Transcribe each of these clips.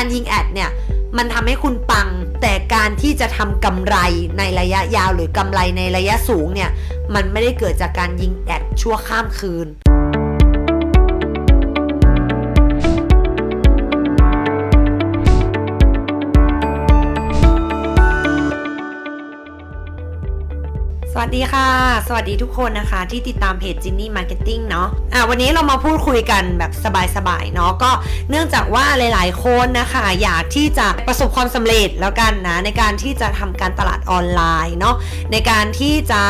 การยิงแอดเนี่ยมันทำให้คุณปัง แต่การที่จะทำกำไรในระยะยาวหรือกำไรในระยะสูงเนี่ย มันไม่ได้เกิดจากการยิงแอดชั่วข้ามคืน วัสดีค่ะ สวัสดีทุกคนนะคะที่ติดตามเพจจินนี่มาร์เก็ตติ้งเนาะอะวันนี้เรามาพูดคุยกันแบบสบายๆเนาะก็เนื่องจากว่าหลายๆคนนะคะอยากที่จะประสบความสำเร็จแล้วกันนะในการที่จะทำการตลาดออนไลน์เนาะในการที่จะ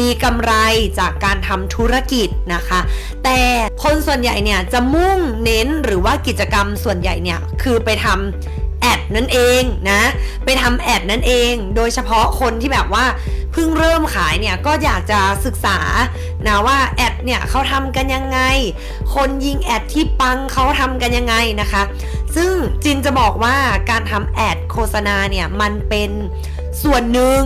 มีกำไรจากการทำธุรกิจนะคะ แต่คนส่วนใหญ่เนี่ยจะมุ่งเน้นหรือว่ากิจกรรมส่วนใหญ่เนี่ยคือไปทำแอดนั่นเองนะไปทำแอดนั่นเอง โดยเฉพาะคนที่แบบว่า เพิ่งเริ่มขายเนี่ยก็อยากจะศึกษานะว่าแอดเนี่ยเขาทำกันยังไง คนยิงแอดที่ปังเขาทำกันยังไงนะคะ ซึ่งจินจะบอกว่าการทำแอดโฆษณาเนี่ยมันเป็นส่วนหนึ่ง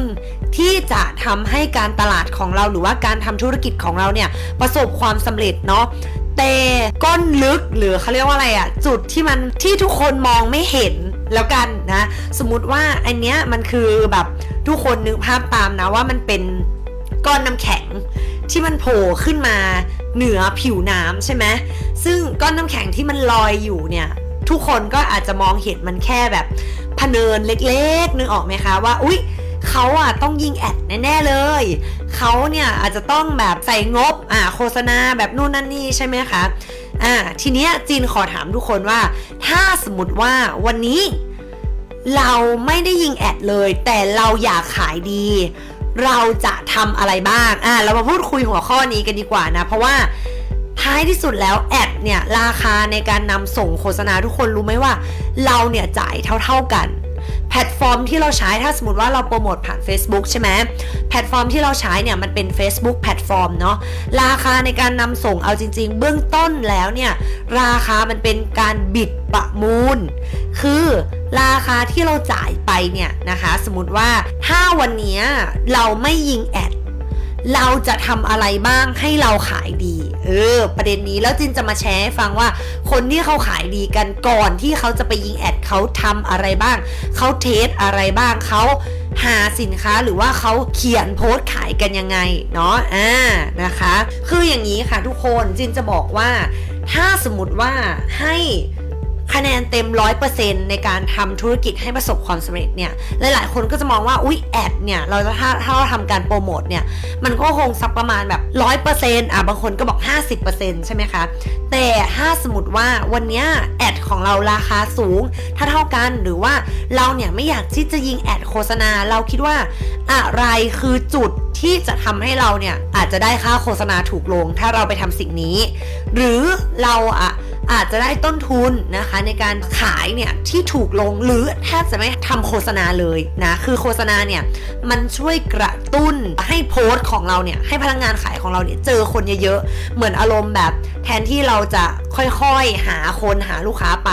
ที่จะทำให้การตลาดของเราหรือว่าการทำธุรกิจของเราเนี่ยประสบความสำเร็จเนาะแต่ก้นลึกหรือเขาเรียกว่าอะไรอะจุดที่มันที่ทุกคนมองไม่เห็น แล้วกันนะ สมมติว่าอันเนี้ยมันคือแบบทุกคนนึกภาพตามนะว่ามันเป็นก้อนน้ำแข็งที่มันโผล่ขึ้นมาเหนือผิวน้ำใช่ไหมซึ่งก้อนน้ำแข็งที่มันลอยอยู่เนี่ย ทุกคนก็อาจจะมองเห็นมันแค่แบบพเนินเล็กๆ นึกออกไหมคะว่า อุ๊ยเขาอะต้องยิงแอดแน่ๆเลย เขาเนี่ยอาจจะต้องแบบใส่งบอ่าโฆษณาแบบนู่นนั่นนี่ใช่ไหมคะ อ่าทีเนี้ยจีนขอถามทุกคนว่า ถ้าสมมติว่าวันนี้เราไม่ได้ยิงแอดเลย แต่เราอยากขายดี เราจะทำอะไรบ้างอ่าเรามาพูดคุยหัวข้อนี้กันดีกว่านะ เพราะว่าท้ายที่สุดแล้วแอดเนี่ยราคาในการนำส่งโฆษณาทุกคนรู้ไหมว่า เราเนี่ยจ่ายเท่าๆกัน แพลตฟอร์มที่เราใช้ถ้าสมมติว่าเราโปรโมทผ่าน Facebook ใช่ไหมแพลตฟอร์มที่เราใช้เนี่ยมันเป็น Facebook แพลตฟอร์มเนาะราคาในการนำส่งเอาจริง ๆ เบื้องต้นแล้วเนี่ยราคามันเป็นการบิดประมูล คือราคาที่เราจ่ายไปเนี่ยนะคะ สมมติว่าถ้าวันนี้เราไม่ยิงแอด เราจะทำอะไรบ้างให้เราขายดี เออ ประเด็นนี้แล้วจินจะมาแชร์ให้ฟังว่า คนที่เขาขายดีกันก่อนที่เขาจะไปยิงแอดเขาทำอะไรบ้าง เขาเทสอะไรบ้างเขาหาสินค้าหรือว่าเขาเขียนโพสต์ขายกันยังไงเนาะอ่านะคะ คืออย่างนี้ค่ะทุกคนจินจะบอกว่า ถ้าสมมติว่าให้ คะแนนเต็ม100%ในการทำธุรกิจให้ประสบความสำเร็จเนี่ยหลายๆคนก็จะมองว่าอุ๊ยแอดเนี่ยเราจะถ้าถ้าเราทำการโปรโมทเนี่ยมันก็คงสักประมาณแบบ100%อะบางคนก็บอก50%ใช่ไหมคะแต่ถ้าสมมติว่าวันเนี้ยแอดของเราราคาสูง ถ้าเท่ากันหรือว่าเราเนี่ยไม่อยากที่จะยิงแอดโฆษณาเราคิดว่าอะไรคือจุดที่จะทำให้เราเนี่ยอาจจะได้ค่าโฆษณาถูกลง ถ้าเราไปทำสิ่งนี้ หรือเราอะ อาจจะได้ต้นทุนนะคะในการขายเนี่ยที่ถูกลงหรือแทบจะไม่ทำโฆษณาเลยนะคือโฆษณาเนี่ยมันช่วยกระตุ้นให้โพสต์ของเราเนี่ยให้พนักงงานขายของเราเนี่ยเจอคนเยอะๆ เหมือนอารมณ์แบบแทนที่เราจะค่อยๆหาคนหาลูกค้าไป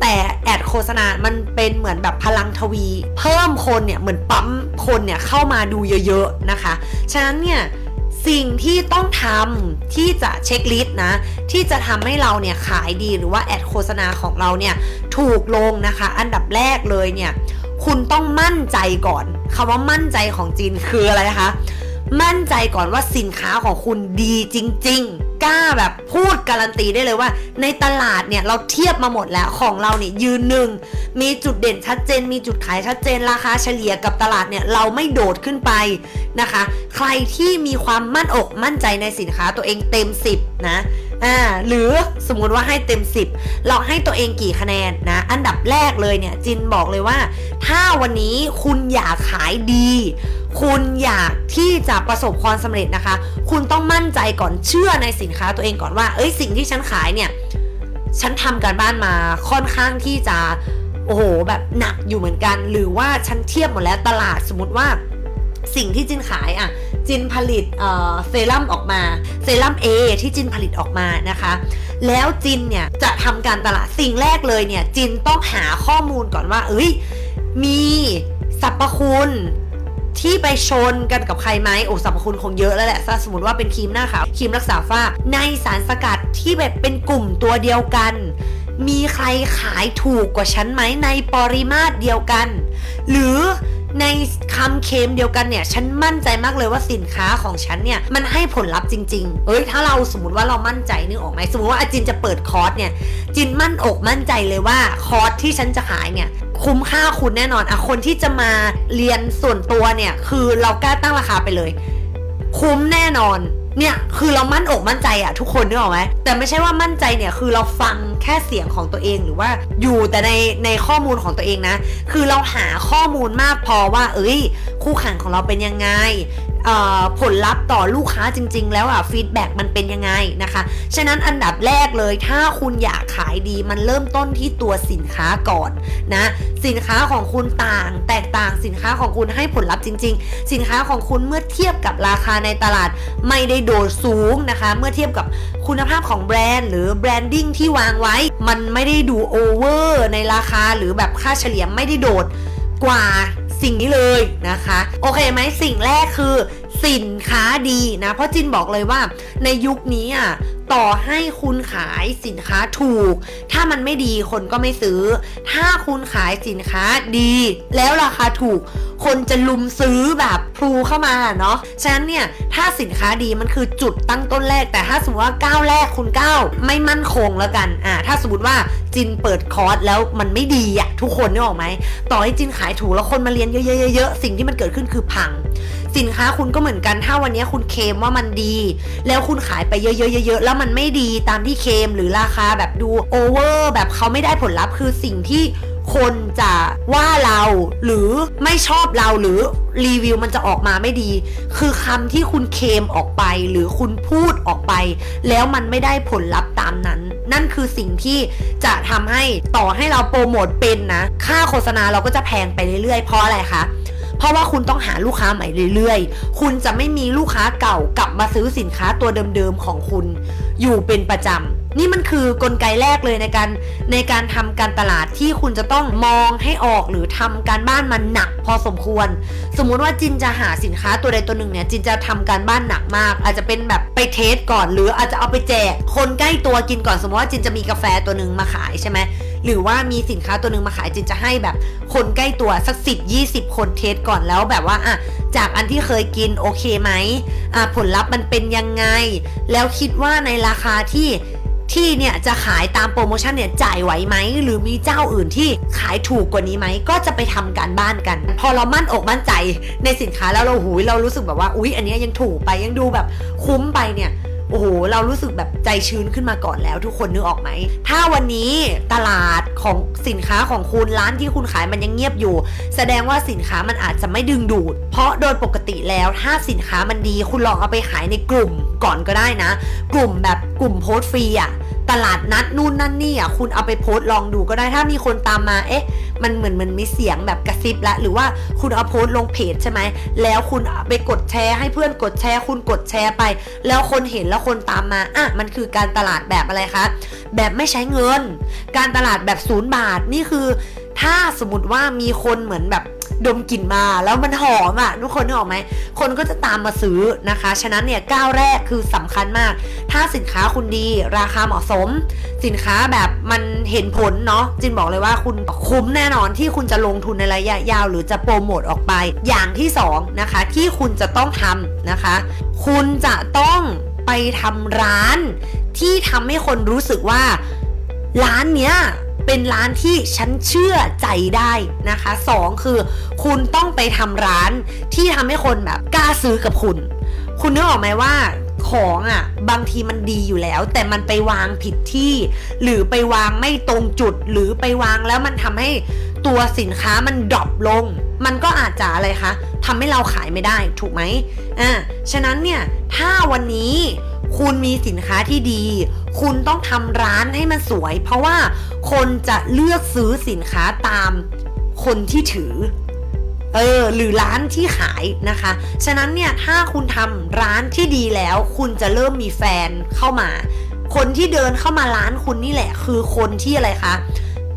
แต่แอดโฆษณา มันเป็นเหมือนแบบพลังทวี เพิ่มคนเนี่ยเหมือนปั๊มคนเนี่ยเข้ามาดูเยอะๆนะคะ ฉะนั้นเนี่ย สิ่งที่ต้องทำที่จะเช็คลิสต์นะ ที่จะทำให้เราเนี่ยขายดีหรือว่าแอดโฆษณาของเราเนี่ยถูกลงนะคะ อันดับแรกเลยเนี่ย คุณต้องมั่นใจก่อนคำว่ามั่นใจของจีนคืออะไรนะคะ มั่นใจก่อนว่าสินค้าของคุณดีจริง ๆ กล้าแบบพูดการันตีได้เลยว่า ในตลาดเนี่ยเราเทียบมาหมดแล้วของเราเนี่ยยืนหนึ่ง มีจุดเด่นชัดเจน มีจุดขายชัดเจนราคาเฉลี่ยกับตลาดเนี่ยเราไม่โดดขึ้นไปนะคะ ใครที่มีความมั่นอกมั่นใจในสินค้าตัวเองเต็ม 10 นะ อ่าหรือสมมุติว่าให้เต็ม 10 เราให้ตัวเองกี่คะแนนนะ อันดับแรกเลยเนี่ยจินบอกเลยว่า ถ้าวันนี้คุณอยากขายดี คุณอยากที่จะประสบความสำเร็จนะคะ คุณต้องมั่นใจก่อนเชื่อในสินค้าตัวเองก่อนว่า เอ้ยสิ่งที่ฉันขายเนี่ยฉันทำการบ้านมาค่อนข้างที่จะโอ้โหแบบหนักอยู่เหมือนกัน หรือว่าฉันเทียบหมดแล้วตลาดสมมติว่าสิ่งที่จินขายอะ จินผลิตเซรั่มออกมา เซรั่ม A ที่จินผลิตออกมานะคะ แล้วจินเนี่ยจะทำการตลาดสิ่งแรกเลยเนี่ยจินต้องหาข้อมูลก่อนว่า เอ้ย มีสรรพคุณที่ไปชนกันกับใครไหมโอ้สรรพคุณคงเยอะแล้วแหละถ้าสมมติว่าเป็นครีมหน้าขาวครีมรักษาฝ้า ในสารสกัดที่แบบเป็นกลุ่มตัวเดียวกัน มีใครขายถูกกว่าฉันไหมในปริมาตรเดียวกัน หรือ ในคำเค็มเดียวกันเนี่ย ฉันมั่นใจมากเลยว่าสินค้าของฉันเนี่ย มันให้ผลลัพธ์จริง ๆ เอ้ย ถ้าเราสมมติว่าเรามั่นใจนึกออกไหมสมมติว่าอาจินจะเปิดคอร์สเนี่ย จินมั่นอกมั่นใจเลยว่าคอร์สที่ฉันจะขายเนี่ยคุ้มค่าคุณแน่นอนอะคนที่จะมาเรียนส่วนตัวเนี่ย คือเรากล้าตั้งราคาไปเลย คุ้มแน่นอน เนี่ยคือเรามั่นอกมั่นใจอะทุกคนนึกออกไหมแต่ไม่ใช่ว่ามั่นใจเนี่ยคือเราฟังแค่เสียงของตัวเองหรือว่าอยู่แต่ในในข้อมูลของตัวเองนะ คือเราหาข้อมูลมากพอว่า เอ้ย คู่แข่งของเราเป็นยังไง ผลลัพธ์ต่อลูกค้าจริง ๆ แล้วอะฟีดแบ็กมันเป็นยังไงนะคะ ฉะนั้นอันดับแรกเลยถ้าคุณอยากขายดีมันเริ่มต้นที่ตัวสินค้าก่อนนะสินค้าของคุณต่างแตกต่างสินค้าของคุณให้ผลลัพธ์จริง ๆ สินค้าของคุณเมื่อเทียบกับราคาในตลาดไม่ได้โดดสูงนะคะ เมื่อเทียบกับคุณภาพของแบรนด์หรือแบรนดิ้งที่วางไว้ มันไม่ได้ดูโอเวอร์ในราคาหรือแบบค่าเฉลี่ยไม่ได้โดดกว่า สิ่งนี้เลยนะคะ โอเคไหมสิ่งแรกคือสินค้าดีนะ เพราะจินบอกเลยว่าในยุคนี้อะ ต่อให้คุณขายสินค้าถูก ถ้ามันไม่ดีคนก็ไม่ซื้อ ถ้าคุณขายสินค้าดี แล้วราคาถูก คนจะลุมซื้อแบบพลูเข้ามาเนาะ ฉะนั้นเนี่ย ถ้าสินค้าดีมันคือจุดตั้งต้นแรก แต่ถ้าสมมติว่าก้าวแรกคุณก้าวไม่มั่นคงแล้วกัน อ่า ถ้าสมมติว่าจินเปิดคอร์สแล้วมันไม่ดีอะทุกคนนึกออกไหม ต่อให้จินขายถูกแล้วคนมาเรียนเยอะๆๆๆสิ่งที่มันเกิดขึ้นคือพัง สินค้าคุณก็เหมือนกัน ถ้าวันนี้คุณเคมว่ามันดี แล้วคุณขายไปเยอะๆๆ แล้วมันไม่ดีตามที่เคมหรือราคาแบบดูโอเวอร์แบบเขาไม่ได้ผลลัพธ์คือสิ่งที่คนจะว่าเราหรือไม่ชอบเราหรือรีวิวมันจะออกมาไม่ดี คือคำที่คุณเคมออกไป หรือคุณพูดออกไป แล้วมันไม่ได้ผลลัพธ์ตามนั้น นั่นคือสิ่งที่จะทำให้ต่อให้เราโปรโมทเป็นนะ ค่าโฆษณาเราก็จะแพงไปเรื่อยๆ เพราะอะไรคะ เพราะว่าคุณต้องหาลูกค้าใหม่เรื่อยๆ คุณจะไม่มีลูกค้าเก่ากลับมาซื้อสินค้าตัวเดิมๆของคุณ อยู่เป็นประจำนี่มันคือกลไกแรกเลยในการในการทำการตลาดที่คุณจะต้องมองให้ออกหรือทำการบ้านมันหนักพอสมควร สมมุติว่าจินจะหาสินค้าตัวใดตัวหนึ่งเนี่ยจินจะทำการบ้านหนักมาก อาจจะเป็นแบบไปเทสก่อน หรืออาจจะเอาไปแจก คนใกล้ตัวกินก่อนสมมติว่าจินจะมีกาแฟตัวหนึ่งมาขายใช่ไหม หรือว่ามีสินค้าตัวหนึ่งมาขายจินจะให้แบบคนใกล้ตัวสักสิบยี่สิบคนเทสก่อนแล้วแบบว่าอะจากอันที่เคยกินโอเคไหมอะผลลัพธ์มันเป็นยังไง แล้วคิดว่าในราคาที่ที่เนี่ยจะขายตามโปรโมชั่นเนี่ยจ่ายไหวไหมหรือมีเจ้าอื่นที่ขายถูกกว่านี้ไหมก็จะไปทำการบ้านกัน พอเรามั่นอกมั่นใจในสินค้าแล้วเราหูยเรารู้สึกแบบว่าอุ๊ย อันนี้ยังถูกไปยังดูแบบคุ้มไปเนี่ย โอ้โหเรารู้สึกแบบใจชื้นขึ้นมาก่อนแล้วทุกคนนึกออกไหม ถ้าวันนี้ตลาดของสินค้าของคุณร้านที่คุณขายมันยังเงียบอยู่ แสดงว่าสินค้ามันอาจจะไม่ดึงดูด เพราะโดยปกติแล้วถ้าสินค้ามันดี คุณลองเอาไปขายในกลุ่มก่อนก็ได้นะ กลุ่มแบบกลุ่มโพสต์ฟรีอะ ตลาดนัดนู่นนั่นนี่อะคุณเอาไปโพสต์ลองดูก็ได้ถ้ามีคนตามมาเอ๊ะ มันเหมือนมันมีเสียงแบบกระซิบละหรือว่าคุณเอาโพสต์ลงเพจใช่ไหมแล้วคุณไปกดแชร์ให้เพื่อนกดแชร์ คุณกดแชร์ไป แล้วคนเห็นแล้วคนตามมาอะมันคือการตลาดแบบอะไรคะแบบไม่ใช้เงิน การตลาดแบบศูนย์บาทนี่คือ ถ้าสมมติว่ามีคนเหมือนแบบ ดมกลิ่นมาแล้วมันหอมอะทุกคนนึกออกไหมคนก็จะตามมาซื้อนะคะ ฉะนั้นเนี่ยก้าวแรกคือสำคัญมาก ถ้าสินค้าคุณดีราคาเหมาะสม สินค้าแบบมันเห็นผลเนาะจินบอกเลยว่าคุณคุ้มแน่นอนที่คุณจะลงทุนในระยะยาว หรือจะโปรโมทออกไป อย่างที่สองนะคะที่คุณจะต้องทำนะคะ คุณจะต้องไปทำร้านที่ทำให้คนรู้สึกว่าร้านเนี้ย เป็นร้านที่ฉันเชื่อใจได้นะคะสองคือ คุณต้องไปทำร้านที่ทำให้คนแบบกล้าซื้อกับคุณ คุณนึกออกไหมว่าของอะ่ะบางทีมันดีอยู่แล้ว แต่มันไปวางผิดที่ หรือไปวางไม่ตรงจุด หรือไปวางแล้วมันทำให้ตัวสินค้ามันดรอปลง มันก็อาจจะอะไรคะทำให้เราขายไม่ได้ถูกไหมอ่าฉะนั้นเนี่ยถ้าวันนี้ คุณมีสินค้าที่ดี คุณต้องทำร้านให้มันสวย เพราะว่าคนจะเลือกซื้อสินค้าตามคนที่ถือ เออ หรือร้านที่ขายนะคะ ฉะนั้นเนี่ย ถ้าคุณทำร้านที่ดีแล้ว คุณจะเริ่มมีแฟนเข้ามา คนที่เดินเข้ามาร้านคุณนี่แหละ คือคนที่อะไรคะ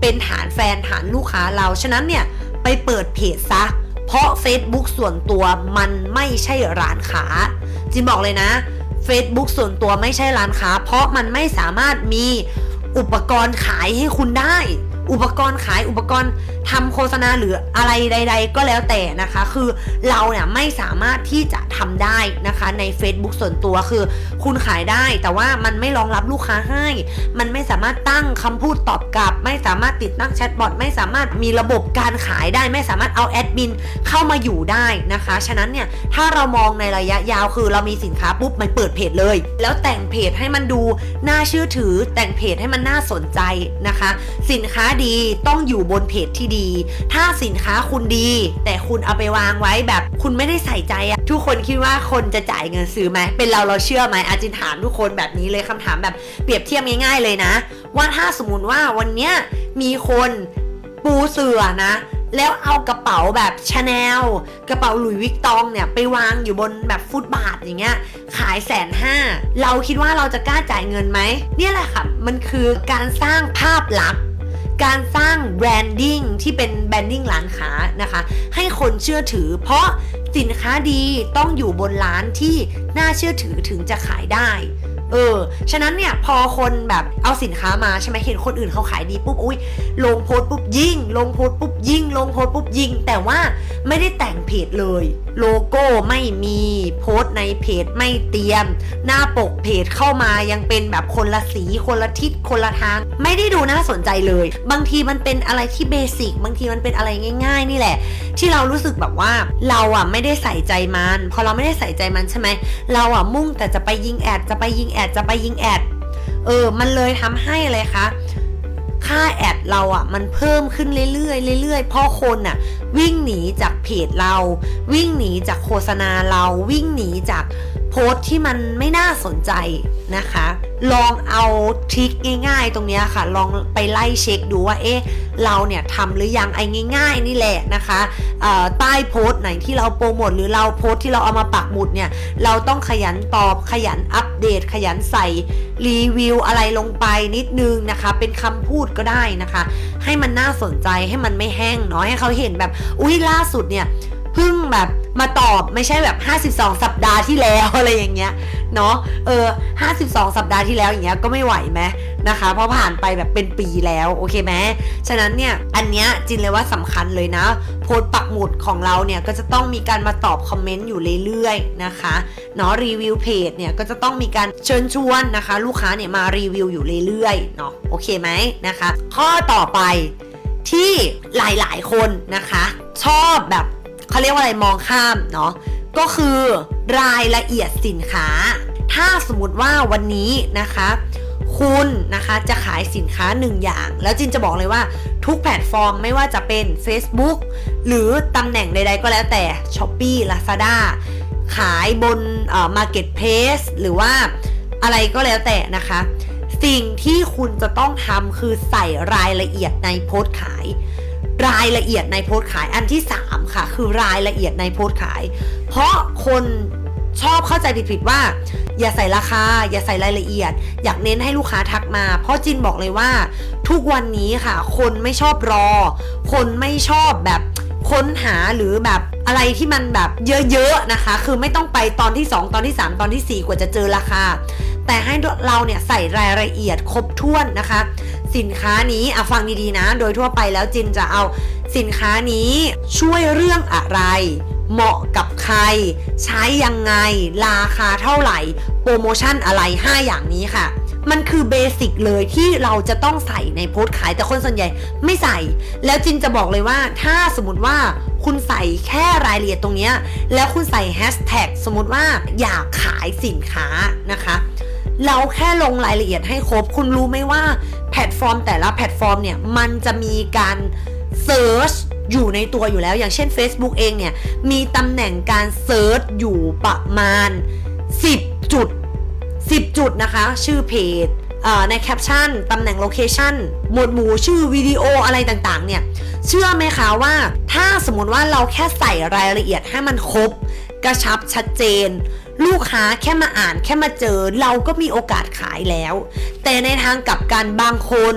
เป็นฐานแฟนฐานลูกค้าเรา ฉะนั้นเนี่ย ไปเปิดเพจซะ เพราะ Facebook ส่วนตัวมันไม่ใช่ร้านค้าจินบอกเลยนะ Facebook ส่วนตัวไม่ใช่ร้านค้า เพราะมันไม่สามารถมีอุปกรณ์ขายให้คุณได้ อุปกรณ์ขายอุปกรณ์ ทำโฆษณาหรืออะไรใด ๆ ก็แล้วแต่นะคะ คือเราเนี่ยไม่สามารถที่จะทำได้นะคะใน Facebook ส่วนตัวคือ คุณขายได้ แต่ว่ามันไม่รองรับลูกค้าให้ มันไม่สามารถตั้งคำพูดตอบกลับ ไม่สามารถติดตั้งแชทบอทไม่สามารถมีระบบการขายได้ ไม่สามารถเอาแอดมินเข้ามาอยู่ได้นะคะ ฉะนั้นเนี่ยถ้าเรามองในระยะยาวคือเรามีสินค้าปุ๊บมันเปิดเพจเลย แล้วแต่งเพจให้มันดูน่าเชื่อถือ แต่งเพจให้มันน่าสนใจนะคะ สินค้าดีต้องอยู่บนเพจที่ดีถ้าสินค้าคุณดี แต่คุณเอาไปวางไว้แบบคุณไม่ได้ใส่ใจอะทุกคนคิดว่าคนจะจ่ายเงินซื้อไหมเป็นเราเราเชื่อไหมอาจินถามทุกคนแบบนี้เลยคำถามแบบเปรียบเทียบง่ายๆเลยนะ ว่าถ้าสมมติว่าวันเนี้ยมีคนปูเสือนะแล้วเอากระเป๋าแบบชาแนลกระเป๋าหลุยส์วิกตองเนี่ย ไปวางอยู่บนแบบฟุตบาทอย่างเงี้ย ขายแสนห้าเราคิดว่าเราจะกล้าจ่ายเงินไหม เนี่ยแหละค่ะ มันคือการสร้างภาพลักษณ์ การสร้างแบรนดิ้งที่เป็นแบรนดิ้งร้านค้านะคะ ให้คนเชื่อถือ เพราะสินค้าดีต้องอยู่บนร้านที่น่าเชื่อถือถึงจะขายได้เออ ฉะนั้นเนี่ยพอคนแบบเอาสินค้ามาใช่ไหมเห็นคนอื่นเขาขายดีปุ๊บ อุ้ยลงโพสปุ๊บยิ่ง ลงโพสปุ๊บยิ่ง ลงโพสปุ๊บยิ่ง แต่ว่าไม่ได้แต่งเพจเลย โลโก้ไม่มีโพสต์ในเพจไม่เตรียม หน้าปกเพจเข้ามายังเป็นแบบคนละสี คนละทิศคนละทาง ไม่ได้ดูน่าสนใจเลย บางทีมันเป็นอะไรที่เบสิกบางทีมันเป็นอะไรง่าย ๆ นี่แหละ ที่เรารู้สึกแบบว่าเราอะไม่ได้ใส่ใจมันพอเราไม่ได้ใส่ใจมันใช่ไหมเราอะมุ่งแต่จะไปยิงแอดจะไปยิงแอดจะไปยิงแอดเออมันเลยทำให้อะไรคะ ค่าแอดเราอะมันเพิ่มขึ้นเรื่อยๆเรื่อยๆเพราะคนอะวิ่งหนีจากเพจเรา วิ่งหนีจากโฆษณาเราวิ่งหนีจาก โพสต์ที่มันไม่น่าสนใจนะคะ ลองเอาทริคง่ายๆ ตรงนี้ค่ะ ลองไปไล่เช็คดูว่าเอ๊ะเราเนี่ยทำหรือยังไอ้ง่าย ๆ นี่แหละนะคะใต้โพสต์ไหนที่เราโปรโมทหรือเราโพสต์ที่เราเอามาปักหมุดเนี่ย เราต้องขยันตอบขยันอัปเดต ขยันใส่รีวิวอะไรลงไปนิดนึงนะคะ เป็นคำพูดก็ได้นะคะ ให้มันน่าสนใจให้มันไม่แห้งเนาะให้เขาเห็นแบบ อุ้ยล่าสุดเนี่ยเพิ่งแบบ มาตอบไม่ใช่แบบ 52 สัปดาห์ที่แล้วอะไรอย่างเงี้ยเนาะเออ 52 สัปดาห์ที่แล้วอย่างเงี้ยก็ไม่ไหวไหมนะคะ เพราะผ่านไปแบบเป็นปีแล้วโอเคไหมฉะนั้นเนี่ยอันเนี้ยจินเลยว่าสำคัญเลยนะ โพสต์ปักหมุดของเราเนี่ยก็จะต้องมีการมาตอบคอมเมนต์อยู่เรื่อยๆนะคะเนาะรีวิวเพจเนี่ยก็จะต้องมีการเชิญชวนนะคะ ลูกค้าเนี่ยมารีวิวอยู่เรื่อยๆเนาะโอเคไหมนะคะ ข้อต่อไปที่หลายๆ คนนะคะ ชอบแบบ เขาเรียกว่าอะไรมองข้ามเนาะก็คือรายละเอียดสินค้า ถ้าสมมติว่าวันนี้นะคะ คุณนะคะจะขายสินค้าหนึ่งอย่าง แล้วจินจะบอกเลยว่าทุกแพลตฟอร์มไม่ว่าจะเป็น Facebook หรือตำแหน่งใดๆก็แล้วแต่ s h อ p e e Lazada ขายบนเอ่อ Marketplace หรือว่าอะไรก็แล้วแต่นะคะ สิ่งที่คุณจะต้องทำคือใส่รายละเอียดในโพสต์ขาย รายละเอียดในโพสต์ขายอันที่ 3 ค่ะ คือรายละเอียดในโพสต์ขาย เพราะคนชอบเข้าใจผิดๆว่า อย่าใส่ราคา อย่าใส่รายละเอียด อยากเน้นให้ลูกค้าทักมา เพราะจินบอกเลยว่า ทุกวันนี้ค่ะ คนไม่ชอบรอ คนไม่ชอบแบบค้นหาหรือแบบอะไรที่มันแบบเยอะๆนะคะ คือไม่ต้องไปตอนที่ 2 ตอนที่ 3 ตอนทีสี่4 กว่าจะเจอราคา แต่ให้เราเนี่ยใส่รายละเอียดครบถ้วนนะคะ สินค้านี้อะฟังดีๆนะ โดยทั่วไปแล้วจินจะเอาสินค้านี้ช่วยเรื่องอะไร เหมาะกับใคร ใช้ยังไง ราคาเท่าไหร่ โปรโมชั่นอะไร 5 อย่างนี้ค่ะมันคือเบสิกเลยที่เราจะต้องใส่ในโพสต์ขายแต่คนส่วนใหญ่ไม่ใส่ แล้วจินจะบอกเลยว่าถ้าสมมติว่าคุณใส่แค่รายละเอียดตรงนี้ แล้วคุณใส่แฮชแท็กสมมติว่าอยากขายสินค้านะคะ เราแค่ลงรายละเอียดให้ครบ คุณรู้ไหมว่า ตฟอร์มแต่ละแพลตฟอร์มเนี่ยมันจะมีการเซิร์ชอยู่ในตัวอยู่แล้ว อย่างเช่น Facebook เองเนี่ยมีตำแหน่งการเซิร์ชอยู่ประมาณ 10 จุด 10 จุดนะคะ ชื่อเพจในแคปชั่นตำแหน่งโลเคชั่นหมวดหมู่ชื่อวิดีโออะไรต่างๆ เนี่ย เชื่อไหมคะว่าถ้าสมมติว่าเราแค่ใส่รายละเอียดให้มันครบ กระชับชัดเจน ลูกค้าแค่มาอ่านแค่มาเจอเราก็มีโอกาสขายแล้ว แต่ในทางกลับกันบางคน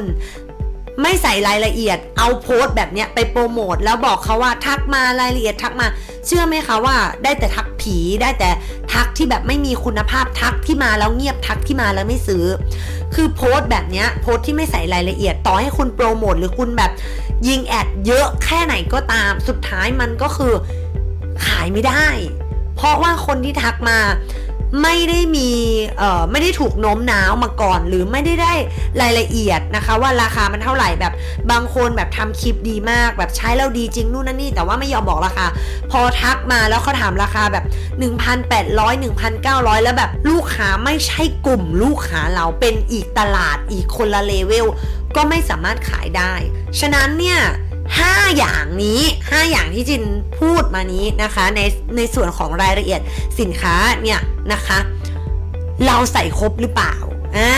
ไม่ใส่รายละเอียด เอาโพสต์แบบเนี้ยไปโปรโมทแล้วบอกเขาว่าทักมารายละเอียดทักมา เชื่อไหมคะว่า ได้แต่ทักผีได้แต่ทักที่แบบไม่มีคุณภาพทักที่มาแล้วเงียบทักที่มาแล้วไม่ซื้อ คือโพสต์แบบเนี้ยโพสต์ที่ไม่ใส่รายละเอียดต่อให้คุณโปรโมทหรือคุณแบบยิงแอดเยอะแค่ไหนก็ตาม สุดท้ายมันก็คือขายไม่ได้ เพราะว่าคนที่ทักมาไม่ได้มีเอ่อไม่ได้ถูกโน้มน้าวมาก่อน หรือไม่ได้ได้รายละเอียดนะคะ ว่าราคามันเท่าไหร่แบบบางคนแบบทำคลิปดีมาก แบบใช้แล้วดีจริงนู่นนั่นนี่ แต่ว่าไม่ยอมบอกราคา พอทักมาแล้วเขาถามราคาแบบ 1,800 1,900 แล้วแบบลูกค้าไม่ใช่กลุ่มลูกค้าเราเป็นอีกตลาดอีกคนละเลเวลก็ไม่สามารถขายได้ ฉะนั้นเนี่ย 5 อย่างนี้ 5 อย่างที่จินพูดมานี้นะคะในในส่วนของรายละเอียดสินค้าเนี่ยนะคะ เราใส่ครบหรือเปล่าอ่า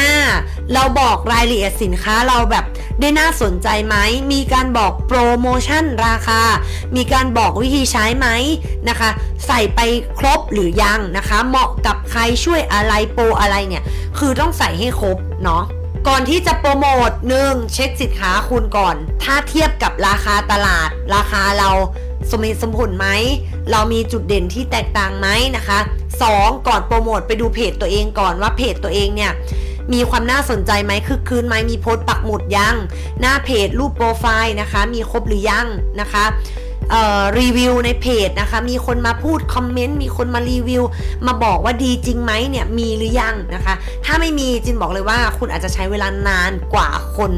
เราบอกรายละเอียดสินค้าเราแบบได้น่าสนใจไหม มีการบอกโปรโมชั่นราคา มีการบอกวิธีใช้ไหมนะคะ ใส่ไปครบหรือยังนะคะ เหมาะกับใครช่วยอะไรโปรอะไรเนี่ย คือต้องใส่ให้ครบเนาะ ก่อนที่จะโปรโมทหนึ่งเช็คสินค้าคุณก่อน ถ้าเทียบกับราคาตลาด ราคาเราสมเหตุสมผลไหม เรามีจุดเด่นที่แตกต่างไหมนะคะ 2. ก่อนโปรโมทไปดูเพจตัวเองก่อนว่าเพจตัวเองเนี่ยมีความน่าสนใจไหมคือคืนไหมมีโพสต์ปักหมุดยัง หน้าเพจรูปโปรไฟล์นะคะ มีครบหรือยังนะคะ รีวิวในเพจนะคะ มีคนมาพูดคอมเมนต์ มีคนมารีวิว มาบอกว่าดีจริงไหมเนี่ย มีหรือยังนะคะ ถ้าไม่มีจินบอกเลยว่าคุณอาจจะใช้เวลานานกว่าคน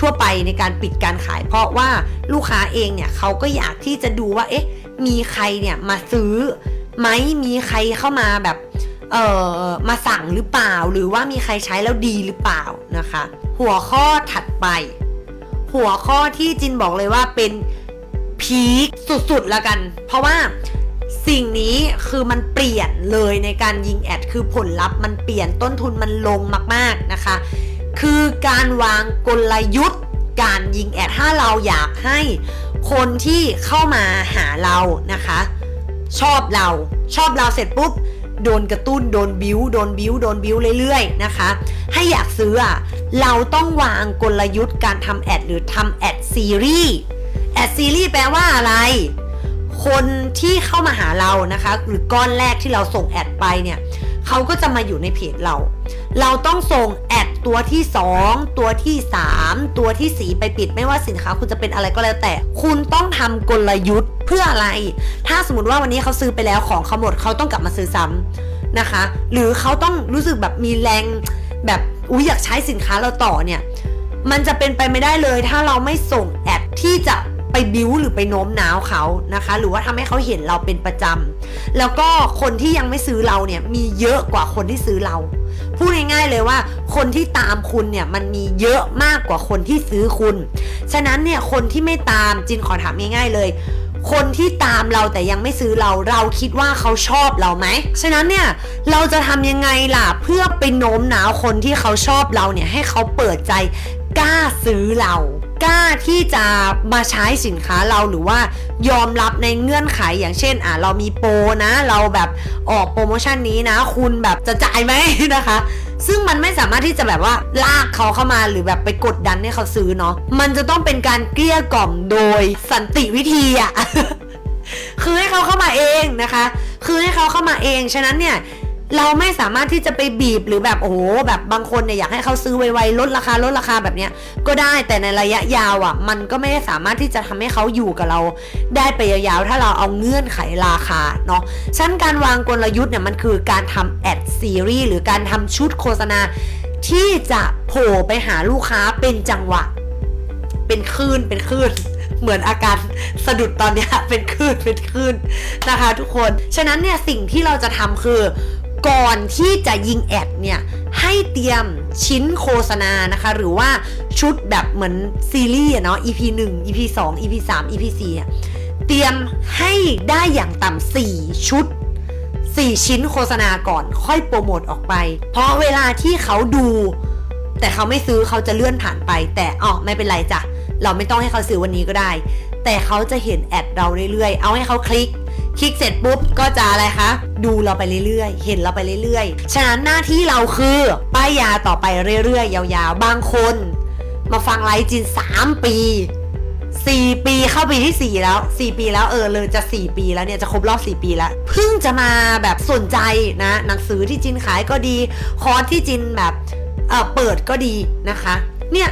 ทั่วไปในการปิดการขาย เพราะว่าลูกค้าเองเนี่ยเขาก็อยากที่จะดูว่า เอ๊ะ มีใครเนี่ยมาซื้อไหม มีใครเข้ามาแบบเอ่อมาสั่งหรือเปล่า หรือว่ามีใครใช้แล้วดีหรือเปล่านะคะ หัวข้อถัดไป หัวข้อที่จินบอกเลยว่าเป็น พีคสุดๆแล้วกัน เพราะว่าสิ่งนี้คือมันเปลี่ยนเลยในการยิงแอดคือผลลัพธ์มันเปลี่ยนต้นทุนมันลงมากๆนะคะ คือการวางกลยุทธ์ การยิงแอดถ้าเราอยากให้คนที่เข้ามาหาเรานะคะ ชอบเราชอบเราเสร็จปุ๊บโดนกระตุ้นโดนบิ้วโดนบิ้วโดนบิ้วเรื่อยๆนะคะ ให้อยากซื้อเราต้องวางกลยุทธ์การทำแอดหรือทำแอดซีรีส์ ดซีรีส์แปลว่าอะไร คนที่เข้ามาหาเรานะคะ หรือก้อนแรกที่เราส่งแอดไปเนี่ยเขาก็จะมาอยู่ในเพจเรา เราต้องส่งแอดตัวที่ 2 ตัวที่ 3 ตัวที่ 4 ไปปิดไม่ว่าสินค้าคุณจะเป็นอะไรก็แล้วแต่ คุณต้องทำกลยุทธ์เพื่ออะไร ถ้าสมมติว่าวันนี้เขาซื้อไปแล้วของเขาหมดเขาต้องกลับมาซื้อซ้ำนะคะ หรือเขาต้องรู้สึกแบบมีแรงแบบอุ้ยอยากใช้สินค้าเราต่อเนี่ยมันจะเป็นไปไม่ได้เลยถ้าเราไม่ส่งแอดที่จะ ไปบิ้วหรือไปโน้มน้าวเขานะคะ หรือว่าทำให้เขาเห็นเราเป็นประจำแล้วก็คนที่ยังไม่ซื้อเราเนี่ยมีเยอะกว่าคนที่ซื้อเรา พูดง่ายๆเลยว่า คนที่ตามคุณเนี่ยมันมีเยอะมากกว่าคนที่ซื้อคุณ ฉะนั้นเนี่ยคนที่ไม่ตามจินขอถามง่ายๆเลยคนที่ตามเราแต่ยังไม่ซื้อเราเราคิดว่าเขาชอบเราไหม ฉะนั้นเนี่ยเราจะทำยังไงล่ะ เพื่อไปโน้มน้าวคนที่เขาชอบเราเนี่ยให้เขาเปิดใจกล้าซื้อเรา กล้าที่จะมาใช้สินค้าเราหรือว่ายอมรับในเงื่อนไขอย่างเช่นอะเรามีโปรนะ เราแบบออกโปรโมชั่นนี้นะ คุณแบบจะจ่ายไหมนะคะซึ่งมันไม่สามารถที่จะแบบว่าลากเขาเข้ามาหรือแบบไปกดดันให้เขาซื้อเนาะ มันจะต้องเป็นการเกลี้ยกล่อมโดยสันติวิธีอะคือให้เขาเข้ามาเองนะคะ คือให้เขาเข้ามาเอง ฉะนั้นเนี่ย เราไม่สามารถที่จะไปบีบหรือแบบโอ้โหแบบบางคนเนี่ยอยากให้เขาซื้อไวๆลดราคาลดราคาแบบเนี้ยก็ได้แต่ในระยะยาวอะ มันก็ไม่ได้สามารถที่จะทำให้เขาอยู่กับเรา ได้ไปยาวๆถ้าเราเอาเงื่อนไขราคาเนาะชั้นการวางกลยุทธ์เนี่ยมันคือการทำแอดซีรีส์หรือการทำชุดโฆษณา ที่จะโผล่ไปหาลูกค้าเป็นจังหวะ เป็นคลื่นเป็นคลื่นเหมือนอาการสะดุดตอนเนี้ยเป็นคลื่นเป็นคลื่นนะคะทุกคน ฉะนั้นเนี่ยสิ่งที่เราจะทำคือ ก่อนที่จะยิงแอดเนี่ยให้เตรียมชิ้นโฆษณานะคะ หรือว่าชุดแบบเหมือนซีรีส์เนาะ EP 1 EP 2 EP 3 EP สี่เตรียมให้ได้อย่างต่ำ4ชุด 4 ชิ้นโฆษณาก่อนค่อยโปรโมทออกไป เพราะเวลาที่เขาดู แต่เขาไม่ซื้อเขาจะเลื่อนผ่านไป แต่อ๋อไม่เป็นไรจ้ะ เราไม่ต้องให้เขาซื้อวันนี้ก็ได้ แต่เขาจะเห็นแอดเราเรื่อยๆ เอาให้เขาคลิก คลิกเสร็จปุ๊บก็จะอะไรคะ ดูเราไปเรื่อยๆ เห็นเราไปเรื่อยๆ ฉะนั้นหน้าที่เราคือป้ายยาต่อไปเรื่อยๆ ยาวๆ บางคน มาฟังไลฟ์จินสามปีสี่ปีเข้าปีที่สี่แล้วสี่ปีแล้วเออเลยจะสี่ปีแล้วเนี่ยจะครบรอบสี่ปีแล้ว เพิ่งจะมาแบบสนใจนะ หนังสือที่จินขายก็ดี คอร์สที่จินแบบเออเปิดก็ดีนะคะ เนี่ย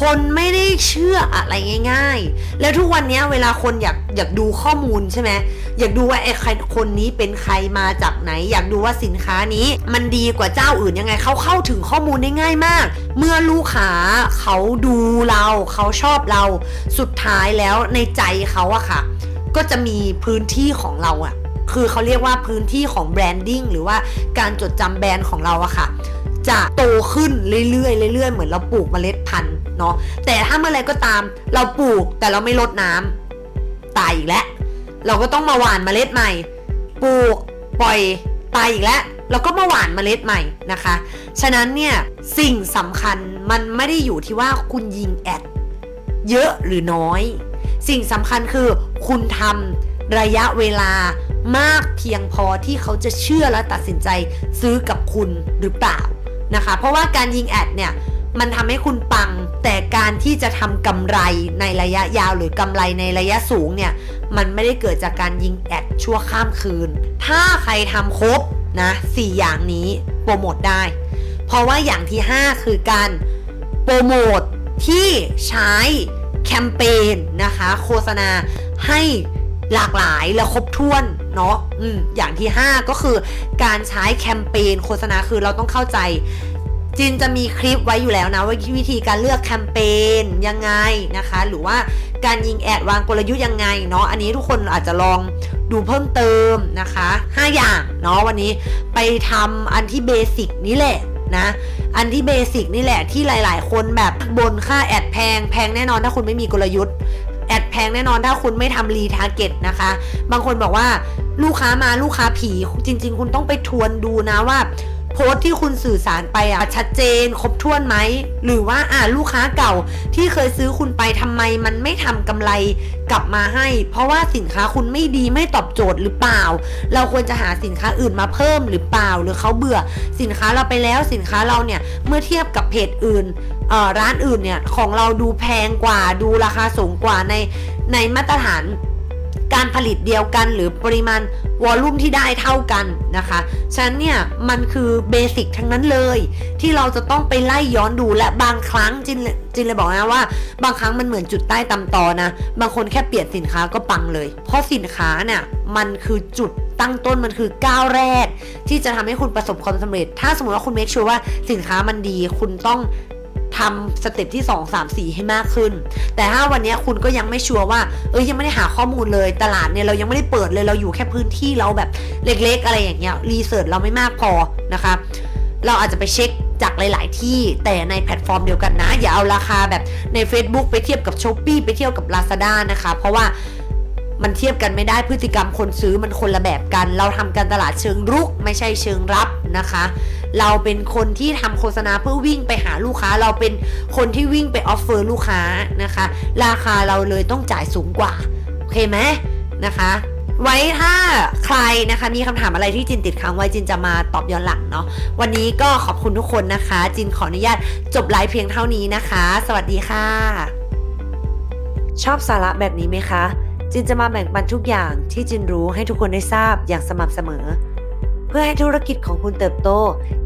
คนไม่ได้เชื่ออะไรง่าย ๆ แล้วทุกวันนี้เวลาคนอยากอยากดูข้อมูลใช่ไหมอยากดูว่าไอ้ใครคนนี้เป็นใครมาจากไหน อยากดูว่าสินค้านี้มันดีกว่าเจ้าอื่นยังไงเขาเข้าถึงข้อมูลได้ง่ายมาก เมื่อลูกค้าเขาดูเราเขาชอบเราสุดท้ายแล้วในใจเขาอะค่ะ ก็จะมีพื้นที่ของเราอะคือเขาเรียกว่าพื้นที่ของแบรนดิ้งหรือว่าการจดจำแบรนด์ของเราอะค่ะ จะโตขึ้นเรื่อยๆเรื่อยๆเหมือนเราปลูกเมล็ดพันธุ์ เนาะแต่ถ้าเมื่อไรก็ตามเราปลูกแต่เราไม่รดน้ำตายอีกแล้วเราก็ต้องมาหว่านเมล็ดใหม่ ปลูกปล่อยตายอีกแล้วเราก็มาหว่านเมล็ดใหม่นะคะ ฉะนั้นเนี่ยสิ่งสำคัญมันไม่ได้อยู่ที่ว่าคุณยิงแอดเยอะหรือน้อย สิ่งสำคัญคือคุณทำระยะเวลามากเพียงพอที่เขาจะเชื่อและตัดสินใจซื้อกับคุณหรือเปล่านะคะ เพราะว่าการยิงแอดเนี่ยมันทำให้คุณปัง แต่การที่จะทำกำไรในระยะยาวหรือกำไรในระยะสูงเนี่ย มันไม่ได้เกิดจากการยิงแอดชั่วข้ามคืน ถ้าใครทำครบนะสี่อย่างนี้โปรโมทได้ เพราะว่าอย่างที่ 5 คือการโปรโมทที่ใช้แคมเปญนะคะ โฆษณาให้หลากหลายและครบถ้วนเนาะอืมอย่างที่ 5 ก็คือการใช้แคมเปญโฆษณาคือเราต้องเข้าใจ จินจะมีคลิปไว้อยู่แล้วนะว่าวิธีการเลือกแคมเปญยังไงนะคะ หรือว่าการยิงแอดวางกลยุทธ์ยังไงเนาะอันนี้ทุกคนอาจจะลองดูเพิ่มเติมนะคะ 5 อย่างเนาะวันนี้ไปทำอันที่เบสิกนี่แหละนะอันที่เบสิกนี่แหละที่หลาย ๆ คนแบบบนค่าแอดแพงแพงแน่นอนถ้าคุณไม่มีกลยุทธ์แอดแพงแน่นอนถ้าคุณไม่ทำรีทาร์เก็ตนะคะ บางคนบอกว่าลูกค้ามาลูกค้าผีจริง ๆ คุณต้องไปทวนดูนะว่า โพสต์ที่คุณสื่อสารไปอะชัดเจนครบถ้วนไหม หรือว่าอ่าลูกค้าเก่าที่เคยซื้อคุณไปทำไมมันไม่ทำกำไรกลับมาให้ เพราะว่าสินค้าคุณไม่ดีไม่ตอบโจทย์หรือเปล่า เราควรจะหาสินค้าอื่นมาเพิ่มหรือเปล่า หรือเขาเบื่อสินค้าเราไปแล้วสินค้าเราเนี่ยเมื่อเทียบกับเพจอื่นเอ่อร้านอื่นเนี่ยของเราดูแพงกว่าดูราคาสูงกว่าในในมาตรฐาน การผลิตเดียวกันหรือปริมาณวอลลุ่มที่ได้เท่ากันนะคะ ฉะนั้นเนี่ยมันคือเบสิกทั้งนั้นเลย ที่เราจะต้องไปไล่ย้อนดูและบางครั้งจินจินเลยบอกนะว่า บางครั้งมันเหมือนจุดใต้ตำตอนะ บางคนแค่เปลี่ยนสินค้าก็ปังเลย เพราะสินค้าเนี่ยมันคือจุดตั้งต้นมันคือก้าวแรก ที่จะทำให้คุณประสบความสำเร็จ ถ้าสมมติว่าคุณเมคชัวร์ว่าสินค้ามันดีคุณต้อง ทำสเต็ปที่ 2 3 4 ให้มากขึ้น แต่ถ้าวันนี้คุณก็ยังไม่ชัวร์ว่า เอ้ยยังไม่ได้หาข้อมูลเลย ตลาดเนี่ยเรายังไม่ได้เปิดเลยเราอยู่แค่พื้นที่เราแบบเล็ก ๆ อะไรอย่างเงี้ยรีเสิร์ชเราไม่มากพอนะคะเราอาจจะไปเช็คจากหลาย ๆ ที่แต่ในแพลตฟอร์มเดียวกันนะ อย่าเอาราคาแบบใน Facebook ไปเทียบกับ s h อ p e e ไปเทียบกับ Lazada นะคะ เพราะว่า มันเทียบกันไม่ได้พฤติกรรมคนซื้อมันคนละแบบกัน เราทำการตลาดเชิงรุกไม่ใช่เชิงรับนะคะ เราเป็นคนที่ทำโฆษณาเพื่อวิ่งไปหาลูกค้า เราเป็นคนที่วิ่งไปออฟเฟอร์ลูกค้านะคะ ราคาเราเลยต้องจ่ายสูงกว่า โอเคไหมนะคะ ไว้ถ้าใครนะคะมีคำถามอะไรที่จินติดค้างไว้จินจะมาตอบย้อนหลังเนาะวันนี้ก็ขอบคุณทุกคนนะคะ จินขออนุญาตจบไลฟ์เพียงเท่านี้นะคะ สวัสดีค่ะ ชอบสาระแบบนี้ไหมคะ จินจะมาแบ่งปันทุกอย่างที่จินรู้ให้ทุกคนได้ทราบอย่างสม่ำเสมอ เพื่อให้ธุรกิจของคุณเติบโต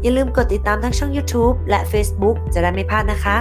อย่าลืมกดติดตามทั้งช่อง YouTube และ Facebook จะได้ไม่พลาดนะคะ